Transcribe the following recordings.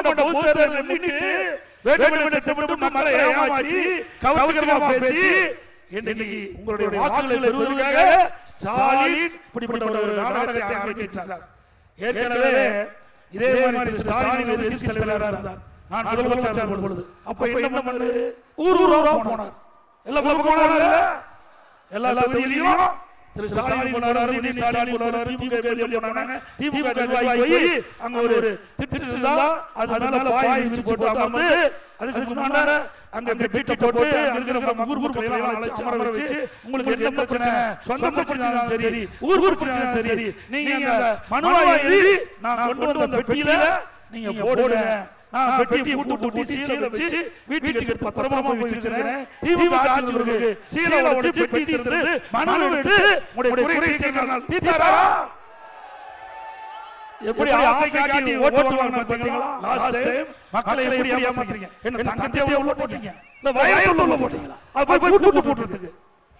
சட்டமன்ற பொதுத் தேர்தலை முன்னிட்டு வேண்டுமென்றே திட்டமிட்டு மக்களை ஏமாற்றி கவர்ச்சிகரமா பேசி இன்னைக்கு உங்களுடைய வாக்குகளை பெறுவதற்காக ஸ்டாலின் இப்படிப்பட்ட ஒரு நாடகத்தை அரங்கேற்றார் ஏற்கனவே இதே மாதிரி ஸ்டாலின் எதிர்க்கட்சி தலைவராக இருந்தார். நான் முதலமைச்சர் ஆகும் பொழுது. அப்ப என்ன பண்ணாரு? ஊர் ஊரா போனார். எல்லா பக்கம் போனாரு? எல்லா திரு ஸ்டாலின் போனாரு உதயநிதி ஸ்டாலின் போனாரு திமுக எம்எல்ஏ போனாங்க திமுக நிர்வாகி போய் அங்க ஒரு திட்டு இருந்தா அது மேல பாய் விரிச்சு போட்டு அமர்ந்து அதுக்கு முன்னால அங்க பெட்டி போட்டு இருக்கிற ஊர் ஊர் எல்லாம் அழைச்சு அமர வச்சு உங்களுக்கு என்ன பிரச்சனை? சொந்த பிரச்சனை சரி. ஊர் ஊர் பிரச்சனை சரி. நீங்க அந்த மனுவை எழுதி நான் கொண்டு வந்த பெட்டியில நீங்க போடுங்க. பூட்டு பூட்டி சீலை வச்சு வீட்டுக்கு பத்திரமா போய் வச்சிருக்கிறேன். திமுக ஆட்சி வருது சீலை வச்சு பெட்டி இருந்து மனு எடுத்து உங்களுடைய குறையை தீர்க்கிறார்கள் தீர்த்தாரா? எப்படி ஆசை காட்டி ஓட்டு வாங்க பாத்தீங்களா? லாஸ்ட் டைம் மக்களை எப்படி ஏமாத்துறீங்க? என்ன உள்ள போட்டீங்க? இந்த வயலுள்ள உள்ள போட்டீங்களா? அது போய் பூட்டு போட்டுருக்கு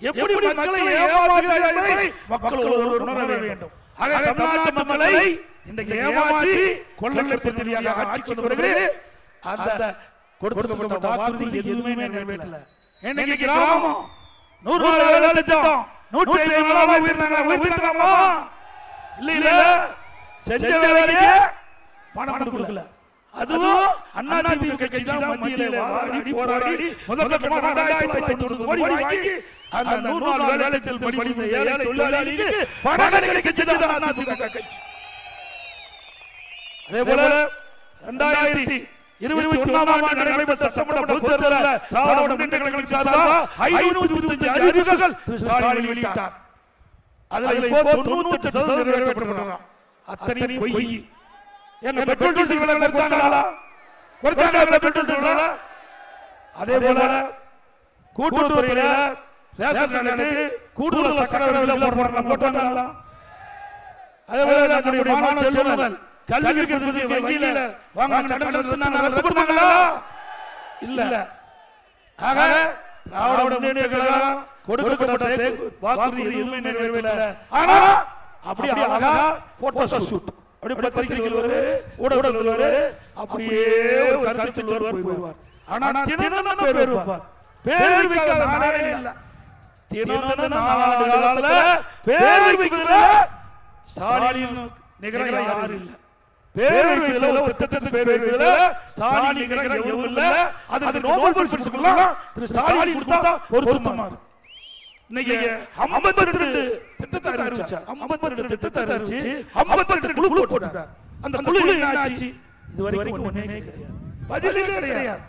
எப்படி மக்களை ஏமாற்றுகிறார்கள் மக்கள் ஒரு உணர வேண்டும். ஆக தமிழ்நாட்டு மக்களை இன்றைக்கு ஏமாற்றி கொள்ளத்திற்காக ஆட்சி கொண்டு பிறகு அந்த கொடுக்கப்பட்ட வாக்குறுதி எதுவுமே நிறைவேற்றல இன்னைக்கு கிராமம் நூறு திட்டம். நூற்றி ஐம்பது நாளாக உயிர்த்தாங்க உயிர்த்தாங்களா இல்ல இல்ல. செஞ்ச வேலைக்கு பணம் கொடுக்கல. அதுவும் அண்ணா திமுக கட்சி தான் மத்தியில வாதாடி போராடி முதல் கட்டமா ரெண்டாயிரத்தி தொண்ணூறு கோடி வாங்கி அந்த நூறு நாள் வேலைத்தில் படித்த ஏழை தொழிலாளிக்கு பணம் கிடைக்க செஞ்சது அண்ணா திமுக கட்சி. அதே போல இரண்டாயிரத்தி இருபத்தி ஒன்னாம் ஆண்டு நடைபெற்ற சட்டமன்ற பொதுத் தேர்தலில் திராவிட முன்னேற்ற கழகத்தின் சார்பாக ஐநூத்தி இருபத்தஞ்சு அறிவிப்புகள் திரு ஸ்டாலின் வெளியிட்டார். அதுல இப்போ தொண்ணூத்தி சதவீதம் நிறைவேற்றப்பட்டிருக்கிறான் அத்தனை பொய். எங்க பெட்ரோல் டீசல் விலை குறைச்சாங்களா? குறைச்சாங்களா? பெட்ரோல் டீசல் விலை அதே போல கூட்டுறவுத்துறையில ரேஷன் கடைக்கு கூடுதல் சக்கரை விலை போடுறாங்க போட்டாங்களா? அதே போல நம்முடைய மாணவ செல்வங்கள் இருக்கிறதுக்கு வங்கியில வாங்க ரத்து பண்ணாங்களா இல்ல. ஆக திராவிட முன்னேற்ற கழகம் கொடுக்கப்பட்ட வாக்குறுதி எதுவுமே நிறைவேறல ஆனா அப்படி அழகா போட்டோ ஷூட் அப்படி பத்திரிகைகள் வருவாரு ஊடகங்கள் வருவாரு அப்படியே ஒரு கருத்து சொல்லுவார் போய் போய்வார் ஆனா தினம் பேர் வைப்பார். பேர் வைக்காத நாளே இல்ல. தினம் நாலாண்டு காலத்துல பேர் வைக்கிறதுல ஸ்டாலின் நிகர யாரும் இல்ல. பேர் வைக்கிறதுல ஒரு திட்டத்துக்கு பேர் வைக்கிறதுல ஸ்டாலின் எவரும் இல்ல. அதுக்கு நோபல் பரிசு கொடுக்கலாம். திரு ஸ்டாலின் கொடுத்தா பொருத்தமா இருக்கு இன்னைக்கு 52 திட்டத்தை அறிவிச்சார் 52 திட்டத்தை அறிவிச்சு 52 குழு போட்டார் அந்த குழு என்ன ஆச்சு இது வரைக்கும் ஒண்ணுமே கிடையாது. பதிலே கிடையாது.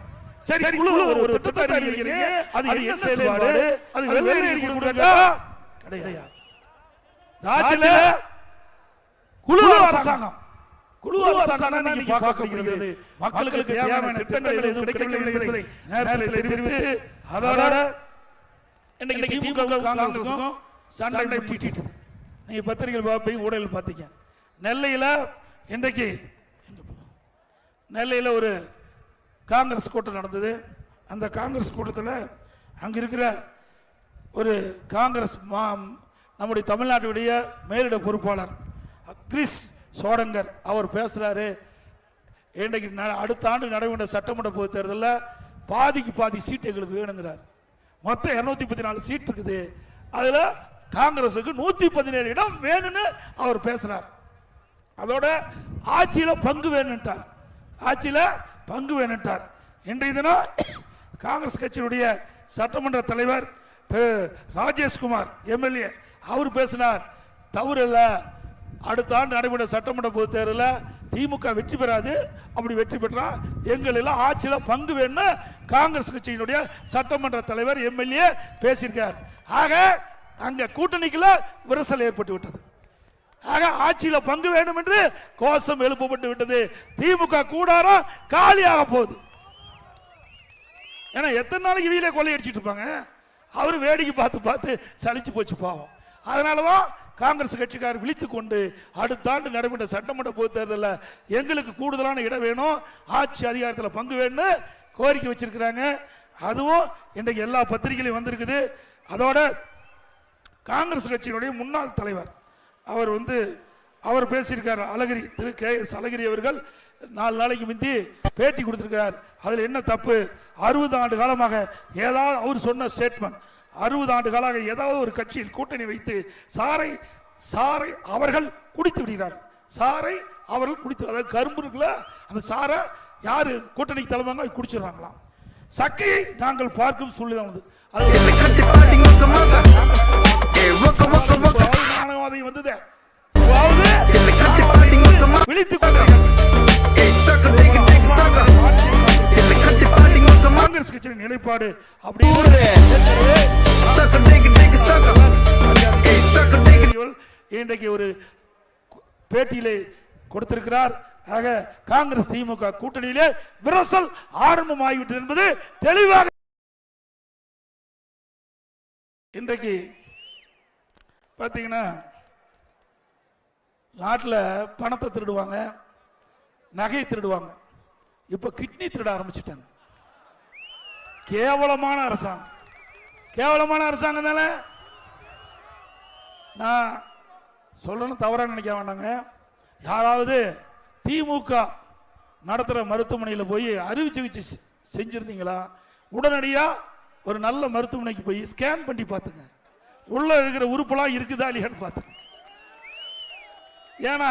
சரி குழு ஒரு திட்டத்தை அறிவிக்கிறீங்க. அது என்ன செயல்பாடு? அது அறிக்கை கொடுக்கா கிடையாது. ராஜில குழு அரசாங்கம். குழு அரசாங்கம் இன்னைக்கு பார்க்கப்படுகிறது. மக்களுக்கு தேவையான திட்டங்கள் எதுவும் கிடைக்கவில்லை என்பதை நேரத்தில் தெரிவித்து அதோட இன்னைக்கு திமுக காங்கிரஸுக்கும் சண்டை பிடிட்டு நீங்க பத்திரிகைகள் போய் ஊடகங்கள் பார்த்தீங்க நெல்லையில இன்றைக்கு நெல்லையில ஒரு காங்கிரஸ் கூட்டம் நடந்தது. அந்த காங்கிரஸ் கூட்டத்தில் அங்க இருக்கிற ஒரு காங்கிரஸ் மா நம்முடைய தமிழ்நாட்டுடைய மேலிட பொறுப்பாளர் கிறிஸ் சோடங்கர் அவர் பேசுகிறாரு இன்றைக்கு ந- அடுத்த ஆண்டு நடைபெற்ற சட்டமன்ற பொது தேர்தலில் பாதிக்கு பாதி சீட்டு எங்களுக்கு வேணுங்கிறார். மொத்தம் இரநூத்தி முப்பத்தி நாலு சீட் இருக்குது. அதில் காங்கிரஸுக்கு நூற்றி பதினேழு இடம் வேணும்னு அவர் பேசுகிறார் அதோட ஆட்சியில் பங்கு வேணுன்ட்டார் ஆட்சியில் பங்கு வேணுன்ட்டார் இன்றைய தினம் காங்கிரஸ் கட்சியினுடைய சட்டமன்ற தலைவர் ராஜேஷ்குமார் எம்எல்ஏ அவர் பேசினார். தவறு இல்லை. அடுத்த ஆண்டு நடைபெற்ற சட்டமன்ற பொது தேர்தலில் திமுக வெற்றி பெறாது. அப்படி வெற்றி பெற்றா எங்கள் எல்லாம் பங்கு வேணும்னு காங்கிரஸ் கட்சியினுடைய சட்டமன்ற தலைவர் எம்எல்ஏ பேசியிருக்கார். ஆக அங்கே கூட்டணிக்குள்ள விரிசல் ஏற்பட்டு விட்டது. ஆக ஆட்சியில் பங்கு வேண்டும் என்று கோஷம் எழுப்பப்பட்டு விட்டது. திமுக கூடாரம் காலியாக போகுது. ஏன்னா எத்தனை நாளைக்கு வீட்டில் கொள்ளையடிச்சிட்டு இருப்பாங்க? அவர் வேடிக்கை பார்த்து பார்த்து சலிச்சு போச்சு பாவம். அதனாலதான் காங்கிரஸ் கட்சிக்காரர் விழித்து கொண்டு அடுத்த ஆண்டு நடைபெற்ற சட்டமன்ற பொது தேர்தலில் எங்களுக்கு கூடுதலான இடம் வேணும். ஆட்சி அதிகாரத்தில் பங்கு வேணும்னு கோரிக்கை வச்சிருக்கிறாங்க. அதுவும் இன்றைக்கு எல்லா பத்திரிகையிலையும் வந்திருக்குது. அதோட காங்கிரஸ் கட்சியினுடைய முன்னாள் தலைவர் அவர் வந்து அவர் பேசியிருக்கார் அழகிரி திரு கே எஸ் அழகிரி அவர்கள். நாலு நாளைக்கு முந்தி பேட்டி கொடுத்துருக்கிறார். அதில் என்ன தப்பு? அறுபது ஆண்டு காலமாக ஏதாவது அவர் சொன்ன ஸ்டேட்மெண்ட் அறுபது ஆண்டு காலமாக ஏதாவது ஒரு கட்சியில் கூட்டணி வைத்து சாரை சாரை அவர்கள் குடித்து விடுகிறார். சாரை அவர்கள் குடித்து அதாவது கரும்பு இருக்குல்ல அந்த சாரை யாரு கூட்டணிக்கு தலைமைங்க குடிச்சிடுறாங்களாம். சக்கையை நாங்கள் பார்க்கும் சூழ்நிலை வந்தது அது என்னை கட்டி காங்கிரஸ் கட்சியின் நிலைப்பாடு அப்படின்னு இன்றைக்கு ஒரு பேட்டியிலே கொடுத்திருக்கிறார். ஆக காங்கிரஸ் திமுக கூட்டணியிலே விரசல் ஆரம்பமாகிவிட்டது என்பது தெளிவாக இன்றைக்கு பார்த்தீங்கன்னா நாட்டில் பணத்தை திருடுவாங்க நகையை திருடுவாங்க. இப்போ கிட்னி திருட ஆரம்பிச்சிட்டாங்க. கேவலமான அரசாங்கம். கேவலமான அரசாங்கம் தானே நான் சொல்லணும் தவறாக நினைக்க வேண்டாங்க. யாராவது திமுக நடத்துகிற மருத்துவமனையில் போய் அறுவை சிகிச்சை செஞ்சுருந்தீங்களா? உடனடியாக ஒரு நல்ல மருத்துவமனைக்கு போய் ஸ்கேன் பண்ணி பார்த்துங்க. உள்ள இருக்கிற உறுப்புலாம் இருக்குதா இல்லையான்னு பார்த்துங்க. ஏன்னா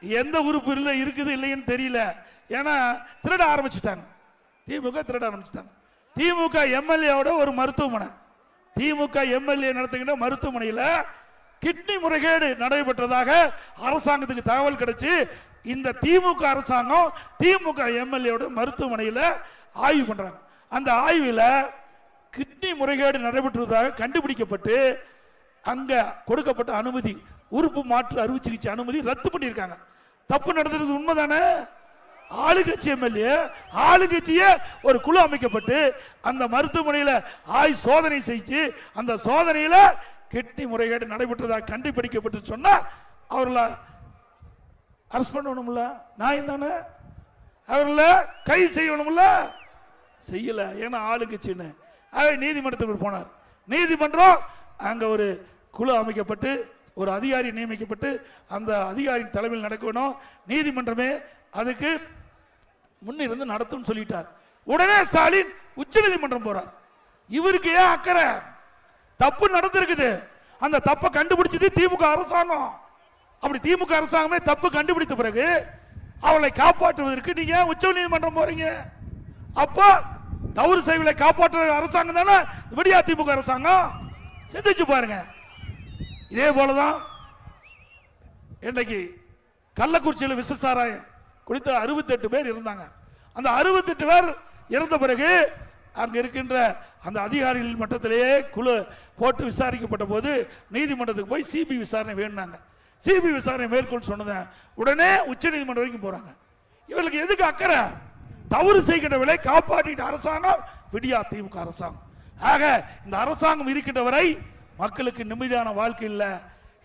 எந்த உறுப்பு இல்லை இருக்குது இல்லைன்னு தெரியல. ஏன்னா திருட ஆரம்பிச்சிட்டாங்க. திமுக திருட ஆரம்பிச்சிட்டாங்க. திமுக எம்எல்ஏவோட ஒரு மருத்துவமனை. திமுக எம்எல்ஏ நடத்துகின்ற மருத்துவமனையில் கிட்னி முறைகேடு நடைபெற்றதாக அரசாங்கத்துக்கு தகவல் கிடைச்சு இந்த திமுக அரசாங்கம் திமுக எம்எல்ஏவோட மருத்துவமனையில் ஆய்வு பண்றாங்க. அந்த ஆய்வில் கிட்னி முறைகேடு நடைபெற்றதாக கண்டுபிடிக்கப்பட்டு அங்கே கொடுக்கப்பட்ட அனுமதி உறுப்பு மாற்று அறுவை சிகிச்சை அனுமதி ரத்து பண்ணியிருக்காங்க. தப்பு நடந்தது உண்மைதானே? ஆளுங்கட்சி எம்எல்ஏ ஆளுங்கட்சியே ஒரு குழு அமைக்கப்பட்டு அந்த மருத்துவமனையில் ஆய் சோதனை செஞ்சு அந்த சோதனையில் கிட்னி முறைகேடு நடைபெற்றதாக கண்டுபிடிக்கப்பட்டு சொன்னால் அவர்களை அரெஸ்ட் பண்ணணும்ல? நான் தானே அவர்களை கைது செய்யணும்ல? செய்யல. ஏன்னா ஆளுங்கட்சின்னு. ஆகவே நீதிமன்றத்துக்கு போனார். நீதிமன்றம் அங்கே ஒரு குழு அமைக்கப்பட்டு ஒரு அதிகாரி நியமிக்கப்பட்டு அந்த அதிகாரியின் தலைமையில் நடக்கணும். நீதிமன்றமே அதுக்கு முன்னிருந்து நடத்தும் சொல்லிட்டார். உடனே ஸ்டாலின் உச்ச நீதிமன்றம் போறார். இவருக்கு ஏன் அக்கறை? தப்பு நடந்திருக்குது. அந்த தப்பை கண்டுபிடிச்சது திமுக அரசாங்கம். அப்படி திமுக அரசாங்கமே தப்பு கண்டுபிடித்த பிறகு அவளை காப்பாற்றுவதற்கு நீங்க உச்ச நீதிமன்றம் போறீங்க? அப்போ தவறு செய்வதை காப்பாற்றுற அரசாங்கம் தானே? விடியா திமுக அரசாங்கம். சிந்திச்சு பாருங்க. இதே போலதான் இன்றைக்கு கள்ளக்குறிச்சியில் விச குறித்த அறுபத்தெட்டு பேர் இருந்தாங்க. அந்த அறுபத்தெட்டு பேர் இறந்த பிறகு அங்கே இருக்கின்ற அந்த அதிகாரிகள் மட்டத்திலேயே குழு போட்டு விசாரிக்கப்பட்ட போது நீதிமன்றத்துக்கு போய் சிபி விசாரணை வேணுனாங்க. சிபி விசாரணை மேற்கொள் சொன்னதை உடனே உச்ச நீதிமன்றம் வரைக்கும் போகிறாங்க இவர்களுக்கு எதுக்கு அக்கறை? தவறு செய்கின்றவர்களை காப்பாற்றிட்ட அரசாங்கம் விடியா திமுக அரசாங்கம். ஆக இந்த அரசாங்கம் இருக்கின்ற வரை மக்களுக்கு நிம்மதியான வாழ்க்கை இல்லை.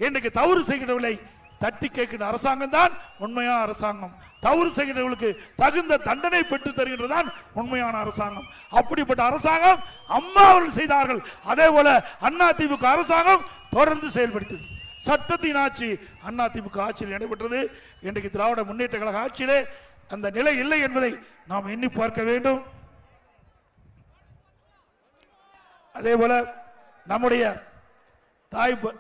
இன்றைக்கு தவறு செய்கின்றவர்களை தட்டி கேட்கிற அரசாங்கம் தான் உண்மையான அரசாங்கம். தவறு செய்கிறவர்களுக்கு தகுந்த தண்டனை பெற்று தருகின்றதான் உண்மையான அரசாங்கம். அப்படிப்பட்ட அரசாங்கம் அம்மா அவர்கள் செய்தார்கள். அதே போல அண்ணா திமுக அரசாங்கம் தொடர்ந்து செயல்படுத்தது. சட்டத்தின் ஆட்சி அண்ணா திமுக ஆட்சியில் நடைபெற்றது. இன்றைக்கு திராவிட முன்னேற்ற கழக ஆட்சியிலே அந்த நிலை இல்லை என்பதை நாம் எண்ணி பார்க்க வேண்டும். அதே போல நம்முடைய தாய் ப-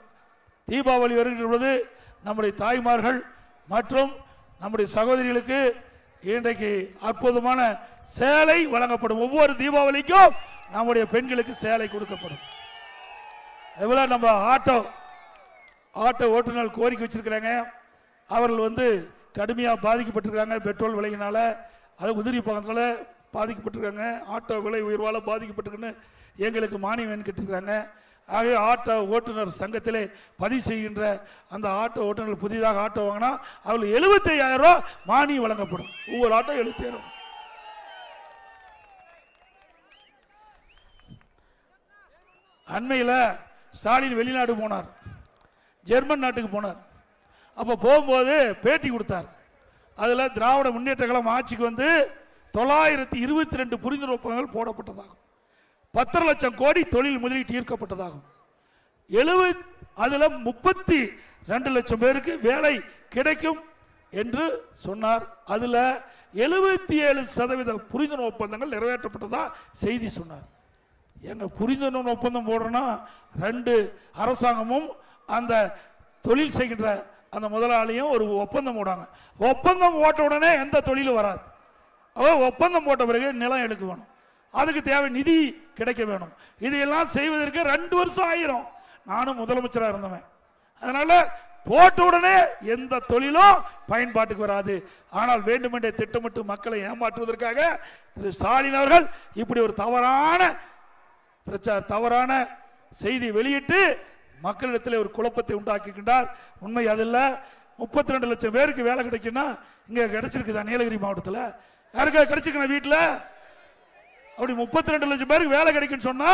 தீபாவளி வருகின்ற பொழுது நம்முடைய தாய்மார்கள் மற்றும் நம்முடைய சகோதரிகளுக்கு இன்றைக்கு அற்புதமான சேலை வழங்கப்படும் ஒவ்வொரு தீபாவளிக்கும் நம்முடைய பெண்களுக்கு சேலை கொடுக்கப்படும். அதுபோல நம்ம ஆட்டோ ஆட்டோ ஓட்டுநர் கோரிக்கை வச்சிருக்கிறாங்க. அவர்கள் வந்து கடுமையாக பாதிக்கப்பட்டிருக்காங்க பெட்ரோல் விலையினால அது உதிரி பக்கத்தில் பாதிக்கப்பட்டிருக்காங்க. ஆட்டோ விலை உயர்வால் பாதிக்கப்பட்டிருக்குன்னு எங்களுக்கு மானியம் வேணும் கேட்டிருக்கிறாங்க. ஆகவே ஆட்டோ ஓட்டுநர் சங்கத்திலே பதிவு செய்கின்ற அந்த ஆட்டோ ஓட்டுநர்கள் புதிதாக ஆட்டோ வாங்கினா அவர்கள் எழுபத்தி ஐயாயிரம் ரூபா மானியம் வழங்கப்படும். ஒவ்வொரு ஆட்டோ எழுபத்தி அண்மையில் ஸ்டாலின் வெளிநாடு போனார். ஜெர்மன் நாட்டுக்கு போனார். அப்போ போகும்போது பேட்டி கொடுத்தார். அதில் திராவிட முன்னேற்ற கழகம் ஆட்சிக்கு வந்து தொள்ளாயிரத்தி இருபத்தி ரெண்டு புரிந்துணர்வு ஒப்பந்தங்கள் போடப்பட்டதாகும். பத்தரை லட்சம் கோடி தொழில் முதலீட்டு ஈர்க்கப்பட்டதாகும். எழுபது அதில் முப்பத்தி ரெண்டு லட்சம் பேருக்கு வேலை கிடைக்கும் என்று சொன்னார். அதில் எழுபத்தி ஏழு சதவீத புரிந்துணர்வு ஒப்பந்தங்கள் நிறைவேற்றப்பட்டதா செய்தி சொன்னார். எங்கள் புரிந்துணர்வு ஒப்பந்தம் போடுறோன்னா ரெண்டு அரசாங்கமும் அந்த தொழில் செய்கின்ற அந்த முதலாளியும் ஒரு ஒப்பந்தம் போடுவாங்க. ஒப்பந்தம் போட்ட உடனே எந்த தொழிலும் வராது. அவ ஒப்பந்தம் போட்ட பிறகு நிலம் எடுக்க வேணும். அதுக்கு தேவை நிதி கிடைக்க வேணும். இதையெல்லாம் செய்வதற்கு ரெண்டு வருஷம் ஆயிரும். நானும் முதலமைச்சராக இருந்தவன். அதனால போட்ட உடனே எந்த தொழிலும் பயன்பாட்டுக்கு வராது. ஆனால் வேண்டுமென்றே திட்டமிட்டு மக்களை ஏமாற்றுவதற்காக திரு ஸ்டாலின் அவர்கள் இப்படி ஒரு தவறான பிரச்சார தவறான செய்தி வெளியிட்டு மக்களிடத்தில் ஒரு குழப்பத்தை உண்டாக்கிக்கின்றார் உண்மை அதில் முப்பத்தி ரெண்டு லட்சம் பேருக்கு வேலை கிடைக்குன்னா இங்கே கிடைச்சிருக்குதா? நீலகிரி மாவட்டத்தில். யாருக்கா கிடைச்சிருக்கா வீட்டில்? அப்படி முப்பத்தி ரெண்டு லட்சம் பேருக்கு வேலை கிடைக்குன்னு சொன்னா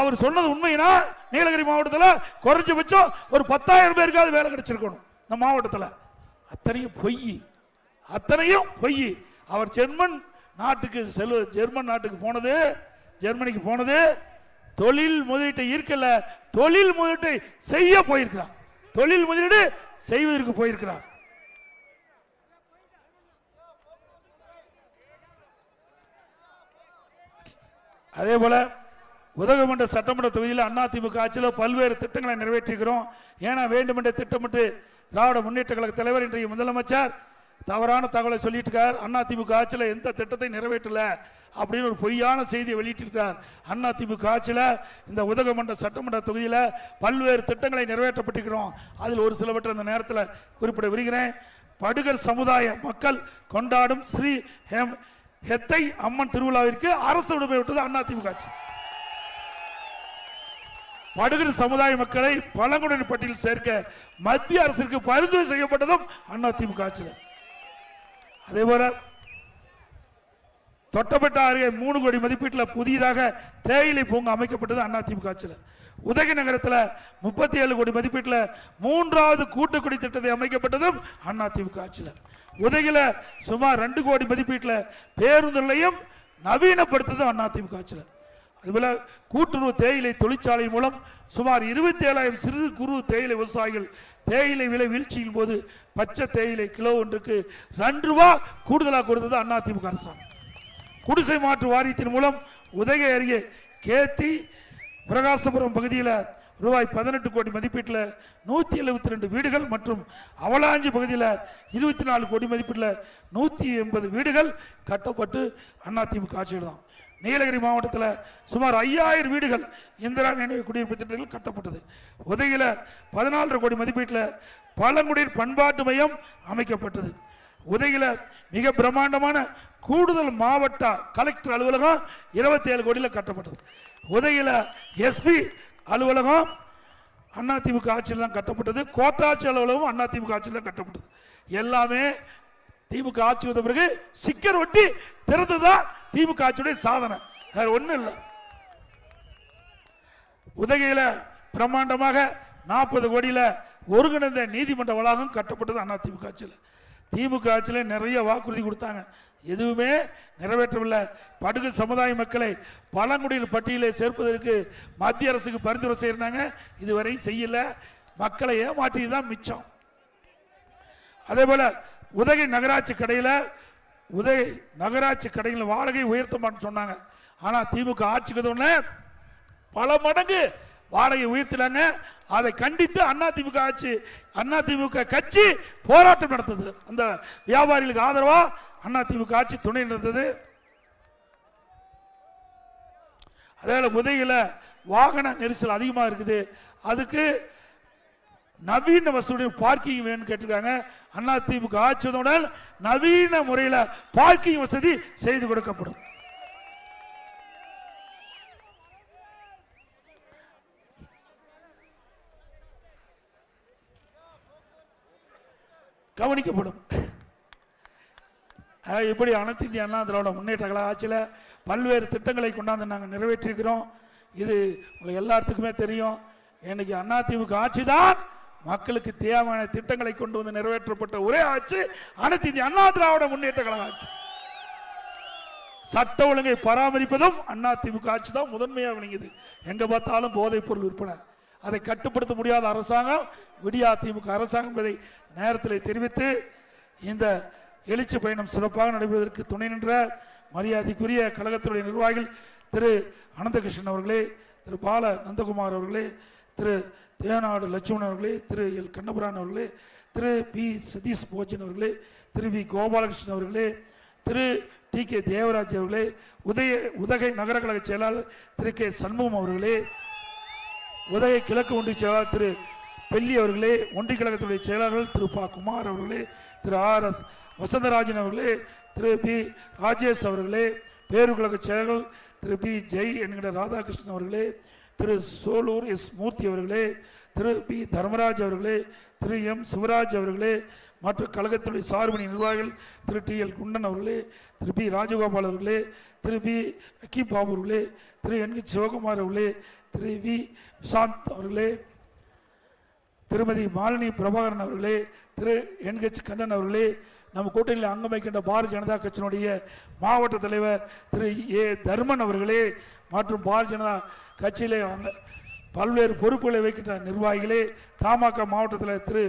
அவர் சொன்னது உண்மைனா நீலகிரி மாவட்டத்தில் குறைஞ்சபட்சம் ஒரு பத்தாயிரம் பேருக்காவது வேலை கிடைச்சிருக்கணும் இந்த மாவட்டத்தில். அத்தனையும் பொய். அத்தனையும் பொய். அவர் ஜெர்மன் நாட்டுக்கு செல்வ ஜெர்மன் நாட்டுக்கு போனது ஜெர்மனிக்கு போனது தொழில் முதலீட்டை ஈர்க்கல தொழில் முதலீட்டை செய்ய போயிருக்கிறார். தொழில் முதலீடு செய்வதற்கு போயிருக்கிறார். அதே போல உதகமண்ட சட்டமன்ற தொகுதியில் அதிமுக ஆட்சியில் பல்வேறு திட்டங்களை நிறைவேற்றிக்கிறோம் ஏன்னா வேண்டுமென்ற திட்டமிட்டு திராவிட முன்னேற்ற கழக தலைவர் இன்றைய முதலமைச்சர் தவறான தகவலை சொல்லிட்டு இருக்கார் அதிமுக ஆட்சியில் எந்த திட்டத்தை நிறைவேற்றல அப்படின்னு ஒரு பொய்யான செய்தியை வெளியிட்டிருக்கிறார். அதிமுக ஆட்சியில் இந்த உதகமண்ட சட்டமன்ற தொகுதியில் பல்வேறு திட்டங்களை நிறைவேற்றப்பட்டிருக்கிறோம். அதில் ஒரு சிலவற்றை அந்த நேரத்தில் குறிப்பிட விருகிறேன் படுகர் சமுதாய மக்கள் கொண்டாடும் ஸ்ரீ ஹேம் ஹெத்தை அம்மன் திருவிழாவிற்கு அரசு விடுமுறை விட்டது அதிமுக ஆட்சி. படுகர் சமுதாய மக்களை பழங்குடியின பட்டியல் சேர்க்க மத்திய அரசிற்கு பரிந்துரை செய்யப்பட்டதும் அதிமுக ஆட்சியில். அதே போல தொட்டப்பட்ட அருகே மூணு கோடி மதிப்பீட்டில் புதிதாக தேயிலை பூங்கா அமைக்கப்பட்டது அதிமுக ஆட்சியில். உதகை நகரத்தில் முப்பத்தி ஏழு கோடி மதிப்பீட்டில் மூன்றாவது கூட்டுக்குடி திட்டத்தை அமைக்கப்பட்டதும் அதிமுக ஆட்சியில். உதகில சுமார் ரெண்டு கோடி மதிப்பீட்டில் பேருந்து நிலையம் நவீனப்படுத்தது அதிமுக ஆட்சியில். அதுபோல் கூட்டுறவு தேயிலை தொழிற்சாலை மூலம் சுமார் இருபத்தி ஏழாயிரம் சிறு குறு தேயிலை விவசாயிகள் தேயிலை விலை வீழ்ச்சியின் போது பச்சை தேயிலை கிலோ ஒன்றுக்கு ரெண்டு ரூபா கூடுதலாக கொடுத்தது அதிமுக அரசாங்கம். குடிசை மாற்று வாரியத்தின் மூலம் உதகை அருகே கேத்தி பிரகாசபுரம் பகுதியில் ரூபாய் பதினெட்டு கோடி மதிப்பீட்டில் நூற்றி எழுபத்தி ரெண்டு வீடுகள் மற்றும் அவலாஞ்சி பகுதியில் இருபத்தி நாலு கோடி மதிப்பீட்டில் நூற்றி எண்பது வீடுகள் கட்டப்பட்டு அதிமுக ஆட்சியில் தான். நீலகிரி மாவட்டத்தில் சுமார் ஐயாயிரம் வீடுகள் இந்திரா நினைவு குடியிருப்பு திட்டத்தில் கட்டப்பட்டது. உதகையில் பதினாலரை கோடி மதிப்பீட்டில் பழங்குடியினர் பண்பாட்டு மையம் அமைக்கப்பட்டது. உதகையில் மிக பிரம்மாண்டமான கூடுதல் மாவட்ட கலெக்டர் அலுவலகம் இருபத்தி ஏழு கோடியில் கட்டப்பட்டது. உதகையில் எஸ்பி அலுவலகம் அதிமுக ஆட்சியில் தான் கட்டப்பட்டது. கோட்டாட்சி அலுவலகம் அதிமுக ஆட்சியில் தான் கட்டப்பட்டது. எல்லாமே திமுக ஆட்சி வந்த பிறகு சிக்கர் ஒட்டி திறந்துதான் திமுக ஆட்சியுடைய சாதனை. வேற ஒன்றும் இல்லை. உதகையில் பிரம்மாண்டமாக நாற்பது கோடியில் ஒருங்கிணைந்த நீதிமன்ற வளாகம் கட்டப்பட்டது அண்ணா திமுக ஆட்சியில். திமுக ஆட்சியில் நிறைய வாக்குறுதி கொடுத்தாங்க. எதுவுமே நிறைவேற்றவில்லை. படுகு சமுதாய மக்களை பழங்குடியினர் பட்டியலை சேர்ப்பதற்கு மத்திய அரசுக்கு பரிந்துரை செய்யறாங்க. இதுவரை செய்யல. மக்களை ஏமாற்றியது தான் மிச்சம். அதே போல உதகை நகராட்சி கடையில் உதகை நகராட்சி கடையில் வாடகை உயர்த்தமான்னு சொன்னாங்க. ஆனால் திமுக ஆட்சிக்கு உடனே பல மடங்கு வாடகை உயர்த்தினாங்க. அதை கண்டித்து அண்ணா திமுக ஆட்சி அண்ணா திமுக கட்சி போராட்டம் நடத்தது. அந்த வியாபாரிகளுக்கு ஆதரவாக அண்ணா திமுக ஆட்சி துணை நடந்தது அதே போல வாகன நெரிசல் அதிகமாக இருக்குது. அதுக்கு நவீன வசதியுடைய பார்க்கிங் வேணும்னு கேட்டிருக்காங்க. அண்ணா திமுக ஆட்சியுடன் நவீன முறையில் பார்க்கிங் வசதி செய்து கொடுக்கப்படும். கவனிக்கப்படும். இப்படி அனைத்து இந்திய அண்ணா திராவிட முன்னேற்ற கழக ஆட்சியில் பல்வேறு திட்டங்களை கொண்டாந்து நாங்கள் நிறைவேற்றியிருக்கிறோம். இது உங்களுக்கு எல்லாத்துக்குமே தெரியும். இன்னைக்கு அதிமுக ஆட்சி தான் மக்களுக்கு தேவையான திட்டங்களை கொண்டு வந்து நிறைவேற்றப்பட்ட ஒரே ஆட்சி அனைத்து இந்திய அண்ணா திராவிட முன்னேற்ற கழக ஆட்சி. சட்ட ஒழுங்கை பராமரிப்பதும் அதிமுக ஆட்சி தான் முதன்மையாக விளங்குது. எங்கே பார்த்தாலும் போதைப் பொருள் விற்பனை. அதை கட்டுப்படுத்த முடியாத அரசாங்கம் விடியா திமுக அரசாங்கம் என்பதை நேரத்தில் தெரிவித்து இந்த எழுச்சி பயணம் சிறப்பாக நடைபெறுவதற்கு துணை நின்ற மரியாதைக்குரிய கழகத்தினுடைய நிர்வாகிகள் திரு அனந்தகிருஷ்ணன் அவர்களே திரு பால நந்தகுமார் அவர்களே திரு தேனாடு லட்சுமணன் அவர்களே திரு எல் கண்ணபுரான் அவர்களே திரு பி சதீஷ் போஜன் அவர்களே திரு வி கோபாலகிருஷ்ணன் அவர்களே திரு டி கே தேவராஜ் அவர்களே உதய உதகை நகர கழக செயலாளர் திரு கே சண்முகம் அவர்களே உதய கிழக்கு ஒன்றிய செயலாளர் திரு பெல்லி அவர்களே ஒன்றிய கழகத்துடைய செயலாளர்கள் திரு பா குமார் அவர்களே திரு ஆர் எஸ் வசந்தராஜன் அவர்களே திரு பி. ராஜேஷ் அவர்களே பேரு செயலர்கள் திரு பி. ஜெய் என்கிற ராதாகிருஷ்ணன் அவர்களே திரு சோலூர் எஸ். மூர்த்தி அவர்களே திரு பி. தர்மராஜ் அவர்களே திரு எம். சிவராஜ் அவர்களே மற்றும் கழகத்துடைய சார்பணி நிர்வாகிகள் திரு டி. எல். குண்டன் அவர்களே திரு பி. ராஜகோபால் அவர்களே திரு பி. அக்கீப் பாபு அவர்களே திரு என். சிவகுமார் அவர்களே திரு வி. சாந்த் அவர்களே திருமதி மாலினி பிரபாகரன் அவர்களே திரு என்ஹெச் கண்ணன் அவர்களே நம்ம கூட்டணியில் அங்கம் வைக்கின்ற பாரதிய ஜனதா கட்சியினுடைய மாவட்ட தலைவர் திரு ஏ தர்மன் அவர்களே மற்றும் பாரதிய ஜனதா கட்சியிலே அந்த பல்வேறு பொறுப்புகளை வைக்கின்ற நிர்வாகிகளே தமாக மாவட்டத்தில் திரு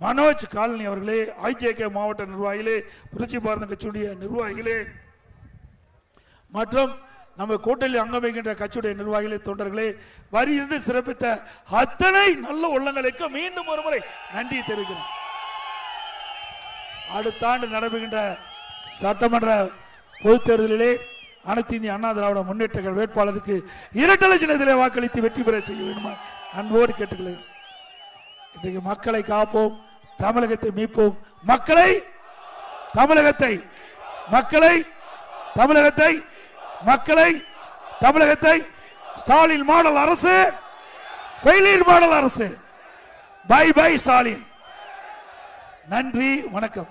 மனோஜ் காலனி அவர்களே ஐஜேகே மாவட்ட நிர்வாகிகளே புரட்சி பாரத கட்சியுடைய நிர்வாகிகளே மற்றும் நம்ம கூட்டணியில் அங்கமைக்கின்ற கட்சியுடைய நிர்வாகிகளே தொண்டர்களே வரி இருந்து சிறப்பித்த அத்தனை நல்ல உள்ளங்களுக்கு மீண்டும் ஒரு முறை நன்றி தெரிவிக்கிறேன். அடுத்த ஆண்டு நடைபெறுகின்ற சட்டமன்ற பொதுத் தேர்தலிலே அனைத்து இந்திய அண்ணா திராவிட முன்னேற்றங்கள் வேட்பாளருக்கு இரட்டலை சின்னத்திலே வாக்களித்து வெற்றி பெற செய்ய வேண்டுமா அன்போடு கேட்டுக்கொள்கிறேன். இன்றைக்கு மக்களை காப்போம் தமிழகத்தை மீட்போம். மக்களை தமிழகத்தை மக்களை தமிழகத்தை மக்களை தமிழகத்தை. ஸ்டாலின் மாடல் அரசு ஃபெயிலியர் மாடல் அரசு. Bye bye Stalin. நன்றி வணக்கம்.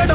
எங்க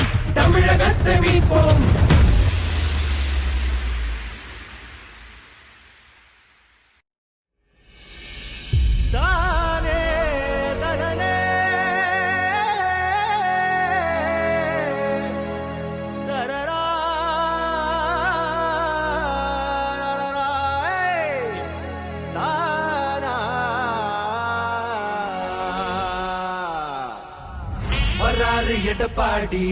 பாடி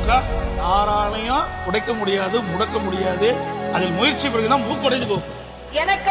திமுக யாராலையும் உடைக்க முடியாது முடக்க முடியாது. அதில் முயற்சி பிறகுதான் மூக்கடைந்து போகும். எனக்கு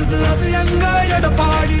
வந்தது அது எங்க எடப்பாடி?